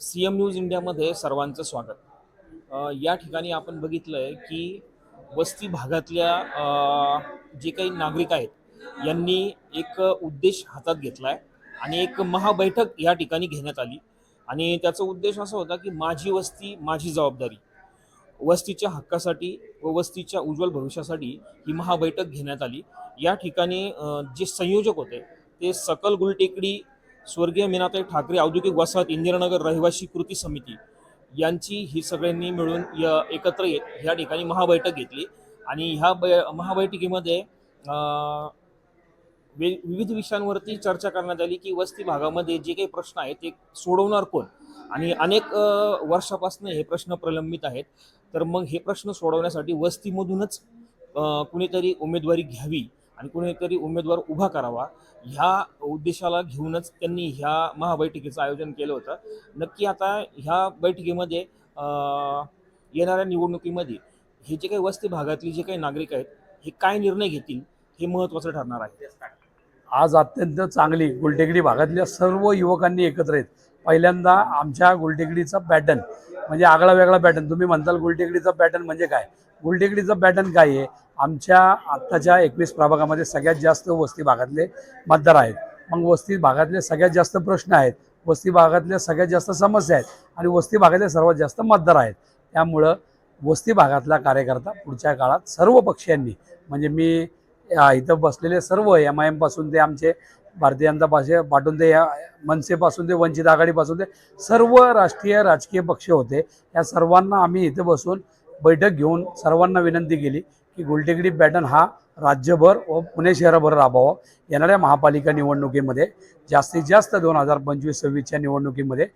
C M news इंडियामध्ये सर्वांचं स्वागत. या ठिकाणी आपण बघितलं आहे की वस्ती भागातल्या जे काही नागरिक आहेत यांनी एक उद्देश हातात घेतला आहे आणि एक महाबैठक या ठिकाणी घेण्यात आली. आणि त्याचा उद्देश असा होता की माझी वस्ती माझी जबाबदारी. वस्तीच्या हक्कासाठी व वस्तीच्या उज्ज्वल भविष्यासाठी ही महाबैठक घेण्यात आली. या ठिकाणी जे संयोजक होते ते सकल गुलटेकडी स्वर्गीय मीनाताई ठाकरे औद्योगिक वसाहत इंदिरानगर रहिवासी कृती समिती यांची ही सगळ्यांनी मिळून य एकत्र येत या ठिकाणी महाबैठक घेतली. आणि ह्या बै महाबैठकीमध्ये वे विविध विषयांवरती चर्चा करण्यात आली की वस्ती भागामध्ये जे काही प्रश्न आहेत ते सोडवणार कोण? आणि अनेक वर्षापासून हे प्रश्न प्रलंबित आहेत. तर मग हे प्रश्न सोडवण्यासाठी वस्तीमधूनच कुणीतरी उमेदवारी घ्यावी आणि कुणीतरी उमेदवार उभा करावा ह्या उद्देशाला घेऊनच त्यांनी ह्या महाबैठकीचं आयोजन केलं होतं. नक्की आता ह्या बैठकीमध्ये येणाऱ्या निवडणुकीमध्ये हे जे काही वस्ती भागातली जे काही नागरिक आहेत हे काय निर्णय घेतील हे महत्त्वाचं ठरणार आहे. आज अत्यंत चांगली गुलटेकडी भागातल्या सर्व युवकांनी एकत्र येत पहिल्यांदा आमच्या गुलटेकडीचा पॅटर्न म्हणजे आगळा वेगळा पॅटर्न तुम्ही म्हणताल गुलटेकडीचा पॅटर्न म्हणजे काय? गुलटेकडीचा पॅटर्न काय आहे? आमच्या आत्ताच्या एकवीस प्रभागामध्ये सगळ्यात जास्त वस्ती भागातले मतदार आहेत. मग वस्ती भागातले सगळ्यात जास्त प्रश्न आहेत. वस्ती भागातल्या सगळ्यात जास्त समस्या आहेत. आणि वस्ती भागातले सर्वात जास्त मतदार आहेत. त्यामुळं वस्ती भागातला कार्यकर्ता पुढच्या काळात सर्व पक्षांनी म्हणजे मी या इथं बसलेले सर्व एम आय एमपासून ते आमचे भारतीय जनता पाशे पाठवून ते या मनसेपासून ते वंचित आघाडीपासून ते सर्व राष्ट्रीय राजकीय पक्ष होते. या सर्वांना आम्ही इथे बसून बैठक घेऊन सर्वांना विनंती केली की गुलटेकडी पॅटर्न हा राज्यभर व पुणे शहराभर राबवावा येणाऱ्या महापालिका निवडणुकीमध्ये जास्तीत जास्त दोन हजार पंचवीस सव्वीसच्या निवडणुकीमध्ये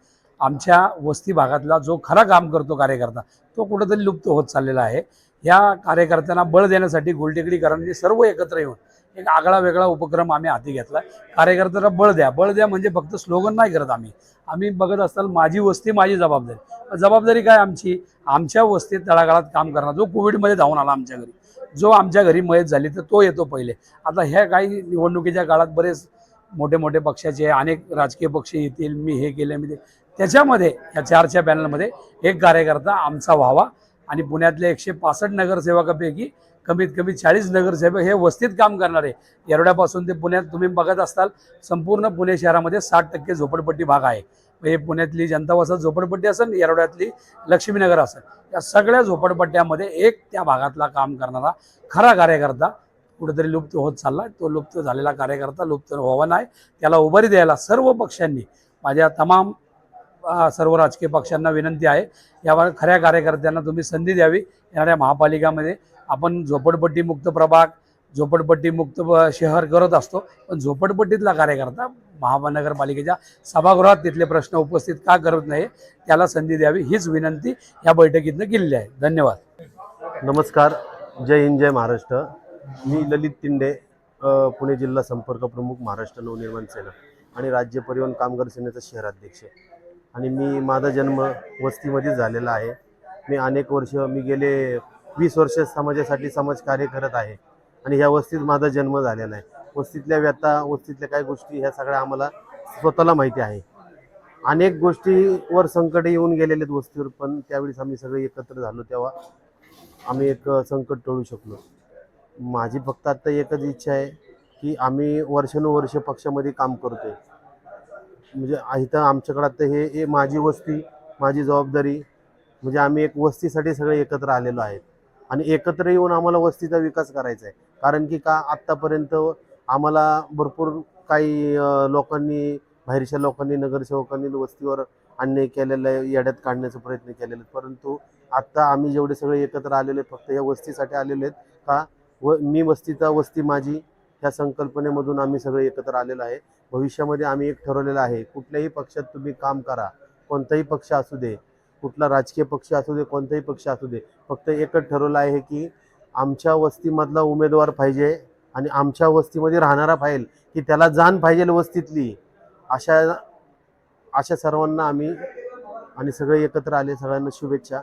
आमच्या वस्ती भागातला जो खरा काम करतो कार्यकर्ता तो कुठंतरी लुप्त होत चाललेला आहे. या कार्यकर्त्यांना बळ देण्यासाठी गोलटेकडीकरांनी सर्व एकत्र येऊन एक आगळा वेगळा उपक्रम आम्ही हाती घेतला. कार्यकर्त्याला बळ द्या. बळ द्या म्हणजे फक्त स्लोगन नाही करत आम्ही. आम्ही बघत असताना माझी वस्ती माझी जबाबदारी. जबाबदारी काय आमची? आमच्या वस्तीत तळागाळात काम करणार जो कोविडमध्ये धावून आला आमच्या घरी जो आमच्या घरी मयत झाली तर तो येतो पहिले. आता ह्या काही निवडणुकीच्या काळात बरेच मोठे मोठे पक्षाचे अनेक राजकीय पक्ष येतील मी हे केले मी ते. त्याच्यामध्ये या चारच्या पॅनलमध्ये एक कार्यकर्ता आमचा व्हावा आणि पुण्यातल्या एकशे पासष्ट नगरसेवकापैकी कमीत कमी चाळीस नगरसेवक हे वस्तीत काम करणारे. येरवड्यापासून ते पुण्यात तुम्ही बघत असताल संपूर्ण पुणे शहरामध्ये साठ टक्के झोपडपट्टी भाग आहे. हे पुण्यातली जनता वसत झोपडपट्टी असेल येरवड्यातली लक्ष्मीनगर असेल या सगळ्या झोपडपट्ट्यामध्ये एक त्या भागातला काम करणारा खरा कार्यकर्ता कुठेतरी लुप्त होत चालला. तो लुप्त झालेला कार्यकर्ता लुप्त व्हावा नाही त्याला उभारी द्यायला सर्व पक्षांनी माझ्या तमाम सर्व राजकीय पक्षांना विनंती आहे. यावर खऱ्या कार्यकर्त्यांना तुम्ही संधी द्यावी. येणाऱ्या महापालिकामध्ये आपण झोपडपट्टीमुक्त प्रभाग झोपडपट्टीमुक्त शहर करत असतो. पण झोपडपट्टीतला कार्यकर्ता महानगरपालिकेच्या सभागृहात तिथले प्रश्न उपस्थित का करत नाही त्याला संधी द्यावी हीच विनंती या बैठकीतनं केलेली आहे. धन्यवाद. नमस्कार. जय हिंद जय महाराष्ट्र. मी ललित तिंडे पुणे जिल्हा संपर्क प्रमुख महाराष्ट्र नवनिर्माण सेना आणि राज्य परिवहन कामगार सेनेचा शहराध्यक्ष. आणि मी माझा जन्म वस्तीमध्ये झालेला आहे. मी अनेक वर्ष मी गेले वीस वर्ष समाजासाठी समाजकार्य करत आहे. आणि ह्या वस्तीत माझा जन्म झालेला आहे. वस्तीतल्या व्यथा वस्तीतल्या काही गोष्टी ह्या सगळ्या आम्हाला स्वतःला माहिती आहे. अनेक गोष्टीवर संकट येऊन गेलेले आहेत वस्तीवर पण त्यावेळेस आम्ही सगळे एकत्र झालो तेव्हा आम्ही एक संकट टळू शकलो. माझी फक्त आत्ता एकच इच्छा आहे की आम्ही वर्षानुवर्ष पक्षामध्ये काम करतोय. म्हणजे इथं आमच्याकडं आता हे हे माझी वस्ती माझी जबाबदारी. म्हणजे आम्ही एक वस्तीसाठी सगळे एकत्र आलेलो आहेत. आणि एकत्र येऊन आम्हाला वस्तीचा विकास करायचा आहे. कारण की का आत्तापर्यंत आम्हाला भरपूर काही लोकांनी बाहेरच्या लोकांनी नगरसेवकांनी वस्तीवर अन्याय केलेला आहे येड्यात काढण्याचा प्रयत्न केलेला आहे परंतु आत्ता आम्ही जेवढे सगळे एकत्र आलेले आहेत फक्त या वस्तीसाठी आलेले आहेत का व मी वस्तीचा वस्ती माझी ह्या संकल्पनेमधून आम्ही सगळे एकत्र आलेलो आहे. भविष्यामध्ये आम्ही एक ठरवलेलं आहे कुठल्याही पक्षात तुम्ही काम करा कोणताही पक्ष असू दे कुठला राजकीय पक्ष असू दे कोणताही पक्ष असू दे फक्त एकच ठरवलं आहे की आमच्या वस्तीमधला उमेदवार पाहिजे आणि आमच्या वस्तीमध्ये राहणारा पाहिजे की त्याला जाण पाहिजे वस्तीतली अशा अशा सर्वांना आम्ही आणि सगळे एकत्र आले सगळ्यांना शुभेच्छा.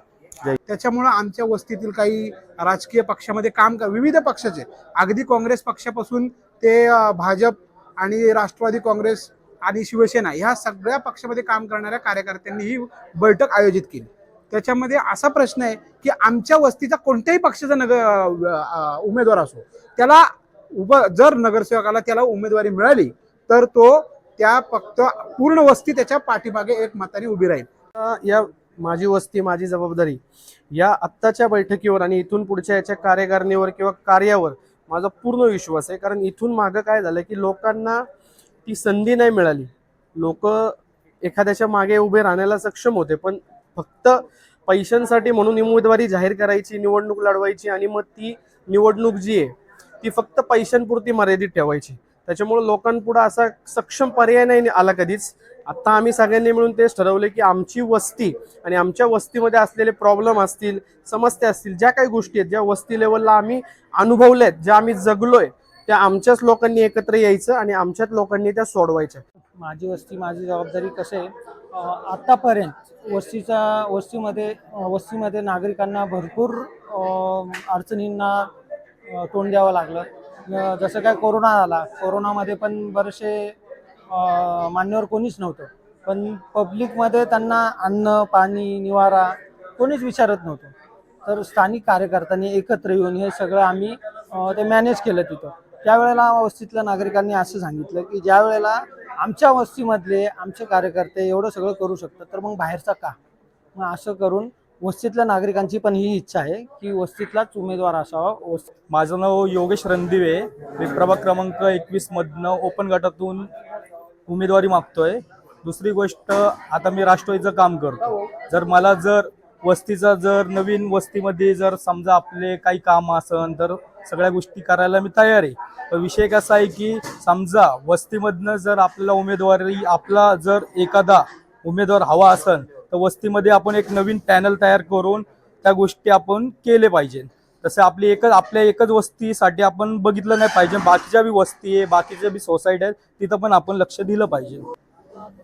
त्याच्यामुळं आमच्या वस्तीतील काही राजकीय पक्षामध्ये काम का विविध पक्षाचे अगदी काँग्रेस पक्षापासून ते भाजप आणि राष्ट्रवादी काँग्रेस आणि शिवसेना ह्या सगळ्या पक्षामध्ये काम करणाऱ्या कार्यकर्त्यांनी ही बैठक आयोजित केली. त्याच्यामध्ये असा प्रश्न आहे की आमच्या वस्तीचा कोणत्याही पक्षाचा नगर उमेदवार असो त्याला उभ जर नगरसेवकाला त्याला उमेदवारी मिळाली तर तो त्या फक्त पूर्ण वस्ती त्याच्या पाठीमागे एक मताने उभी राहील. या माझी वस्ती माझी जबाबदारी या आत्ताच्या बैठकीवर आणि इथून पुढच्या याच्या कार्यकारिणीवर किंवा कार्यावर माझा पूर्ण विश्वास आहे. कारण इथून मागं काय झालं की लोकांना ती संधी नाही मिळाली. लोक एखाद्याच्या मागे उभे राहण्याला सक्षम होते पण फक्त पैशांसाठी म्हणून उमेदवारी जाहीर करायची निवडणूक लढवायची आणि मग ती निवडणूक जी आहे ती फक्त पैशांपुरती मर्यादित ठेवायची. त्याच्यामुळे लोकांपुढे असा सक्षम पर्याय नाही आला कधीच. आत्ता आम्ही सगळ्यांनी मिळून तेच ठरवले की आमची वस्ती आणि आमच्या वस्तीमध्ये असलेले प्रॉब्लेम असतील समस्या असतील ज्या काही गोष्टी आहेत ज्या वस्ती लेवलला आम्ही अनुभवल्या आहेत ज्या आम्ही जगलोय त्या आमच्याच लोकांनी एकत्र यायचं आणि आमच्याच लोकांनी त्या सोडवायच्या. माझी वस्ती माझी जबाबदारी कसं आहे? आत्तापर्यंत वस्तीचा वस्तीमध्ये वस्तीमध्ये नागरिकांना भरपूर अडचणींना तोंड द्यावं लागलं. जसं काय कोरोना आला कोरोनामध्ये पण बरेचसे मान्यवर कोणीच नव्हतं. पण पब्लिकमध्ये त्यांना अन्न पाणी निवारा कोणीच विचारत नव्हतं. तर स्थानिक कार्यकर्त्यांनी एकत्र येऊन हे सगळं आम्ही ते मॅनेज केलं तिथं. त्यावेळेला वस्तीतल्या नागरिकांनी असं सांगितलं की ज्या वेळेला आमच्या वस्तीमधले आमचे कार्यकर्ते एवढं सगळं करू शकतात तर मग बाहेरचा का? मग असं करून वस्तीतल्या नागरिकांची पण ही इच्छा आहे की वस्तीतलाच उमेदवार असावा. माझं नाव योगेश रणदिवे मी प्रभाग क्रमांक एकवीस मधनं ओपन गटातून उमेदवारी मागतोय. दुसरी गोष्ट आता मी राष्ट्रवादीचं काम करतो. जर मला जर वस्तीचा जर नवीन वस्तीमध्ये जर समजा आपले काही काम असन तर सगळ्या गोष्टी करायला मी तयार आहे. पण विषय कसा आहे की समजा वस्तीमधनं जर आपल्याला उमेदवारी आपला जर एखादा उमेदवार हवा असेल तर वस्तीमध्ये आपण एक नवीन पॅनल तयार करून त्या गोष्टी आपण केले पाहिजे. तसं आपली एकच आपल्या एकच वस्तीसाठी आपण बघितलं नाही पाहिजे. बाकीच्या बी वस्ती आहे बाकीच्या बी सोसायटी आहेत तिथं पण आपण लक्ष दिलं पाहिजे.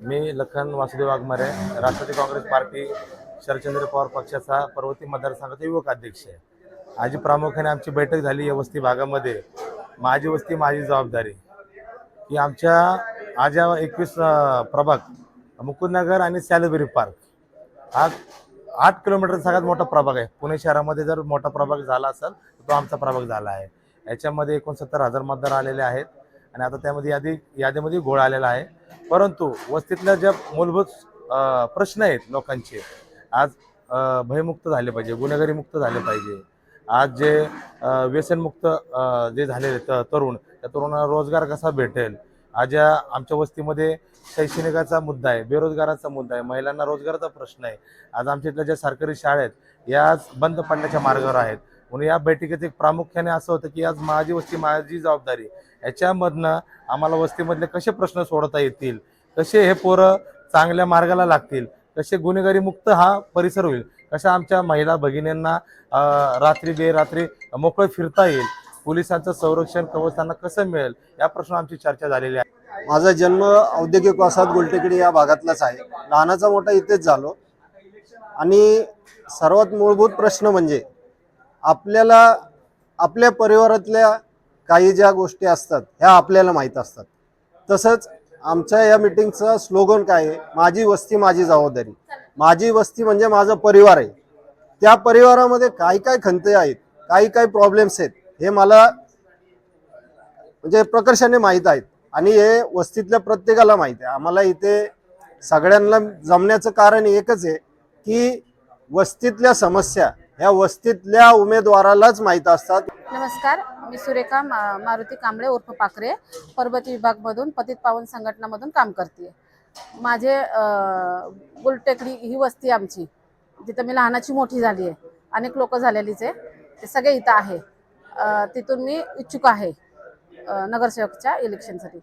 मी लखन वासुदेव वाघमारे राष्ट्रवादी काँग्रेस पार्टी शरदचंद्र पवार पक्षाचा पर्वती मतदारसंघाचा युवक अध्यक्ष आहे. आज प्रामुख्याने आमची बैठक झाली या वस्ती भागामध्ये. माझी वस्ती माझी जबाबदारी. की आमच्या आज या एकवीस प्रभाग मुकुंदनगर आणि सॅलबेरी पार्क. हा आठ किलोमीटर सगळ्यात मोठा प्रभाग आहे. पुणे शहरामध्ये जर मोठा प्रभाग झाला असेल तर तो आमचा प्रभाग झाला आहे. याच्यामध्ये एकोणसत्तर हजार मतदार आलेले आहेत आणि आता त्यामध्ये यादी यादीमध्ये घोळ आलेला आहे. परंतु वस्तीतल्या ज्या मूलभूत प्रश्न आहेत लोकांचे आज भयमुक्त झाले पाहिजे गुन्हेगारी मुक्त झाले पाहिजे. आज जे व्यसनमुक्त जे झालेले तरुण त्या तरुणांना रोजगार कसा भेटेल? आज या आमच्या वस्तीमध्ये शैक्षणिकाचा मुद्दा आहे बेरोजगाराचा मुद्दा आहे महिलांना रोजगाराचा प्रश्न आहे. आज आमच्या इथल्या ज्या सरकारी शाळा आहेत या आज बंद पडण्याच्या मार्गावर आहेत. म्हणून या बैठकीत एक प्रामुख्याने असं होतं की आज माझी वस्ती माझी जबाबदारी याच्यामधनं आम्हाला वस्तीमधले कसे प्रश्न सोडवता येतील? कसे हे पोरं चांगल्या मार्गाला लागतील? कसे गुन्हेगारी मुक्त हा परिसर होईल? कशा आमच्या महिला भगिनींना रात्री बेरात्री मोकळं फिरता येईल. पोलिसांचं संरक्षण कवच त्यांना कसं मिळेल या प्रश्न आमची चर्चा झालेली आहे. माझा जन्म औद्योगिक वसाहत गुलटेकडी या भागातलाच आहे. लहानाचा मोठा इथेच झालो. आणि सर्वात मूलभूत प्रश्न म्हणजे आपल्याला आपल्या परिवारातल्या काही ज्या गोष्टी असतात ह्या आपल्याला माहीत असतात. तसंच आमच्या या मिटिंगचं स्लोगन काय आहे? माझी वस्ती माझी जबाबदारी. माझी वस्ती म्हणजे माझा परिवार आहे. त्या परिवारामध्ये काय काय खंते आहेत काही काही प्रॉब्लेम्स आहेत. हे मला म्हणजे प्रकर्षाने माहीत आहेत. आणि हे वस्तीतल्या प्रत्येकाला माहीत आहे. आम्हाला इथे सगळ्यांना जमण्याचं कारण एकच आहे की वस्तीतल्या समस्या ह्या वस्तीतल्या उमेदवारालाच माहीत असतात. नमस्कार मी सुरेखा मा मारुती कांबळे उर्फ पाकरे पर्वती विभागमधून पतित पावन संघटनामधून काम करते माझे गुलटेकडी ही वस्ती आमची जिथं मी लहानाची मोठी झाली आहे. अनेक लोक झालेलीच आहे. ते सगळे इथं आहे. तिथून मी इच्छुक आहे नगरसेवकच्या इलेक्शनसाठी.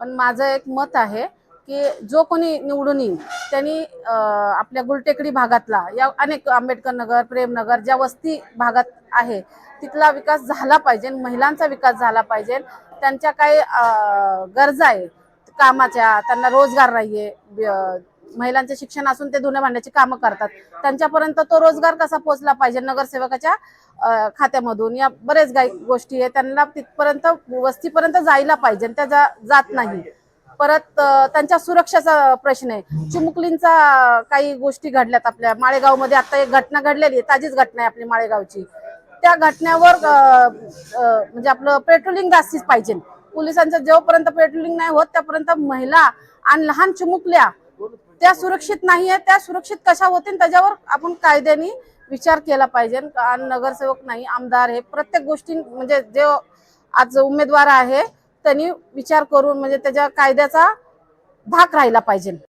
पण माझं एक मत आहे की जो कोणी निवडून येईल त्यांनी आपल्या गुलटेकडी भागातला या अनेक आंबेडकर नगर प्रेमनगर ज्या वस्ती भागात आहे तिथला विकास झाला पाहिजे महिलांचा विकास झाला पाहिजे. त्यांच्या काही गरजा आहे कामाच्या त्यांना रोजगार नाहीये. ब- महिलांचे शिक्षण असून ते धुण्या भांड्याची कामं करतात. त्यांच्यापर्यंत तो रोजगार कसा पोहोचला पाहिजे नगरसेवकाच्या खात्यामधून? या बरेच काही गोष्टी आहे त्यांना तिथपर्यंत वस्तीपर्यंत जायला पाहिजे त्या जा- जात नाही. परत त्यांच्या सुरक्षेचा प्रश्न आहे. चिमुकलींचा काही गोष्टी घडल्यात आपल्या. माळेगावमध्ये आता एक घटना घडलेली आहे. ताजीच घटना आहे आपली माळेगावची. त्या घटनेवर म्हणजे आपलं पेट्रोलिंग जास्तीच पाहिजे. पोलिसांचं जेव्हापर्यंत पेट्रोलिंग नाही होत त्यापर्यंत महिला आणि लहान चिमुकल्या त्या सुरक्षित नाही आहे त्या सुरक्षित कशा होतील त्याच्यावर आपण कायद्याने विचार केला पाहिजे. आणि नगरसेवक नाही आमदार हे प्रत्येक गोष्टी म्हणजे जे आज उमेदवार आहे त्यांनी विचार करून म्हणजे त्याच्या कायद्याचा धाक राहिला पाहिजे.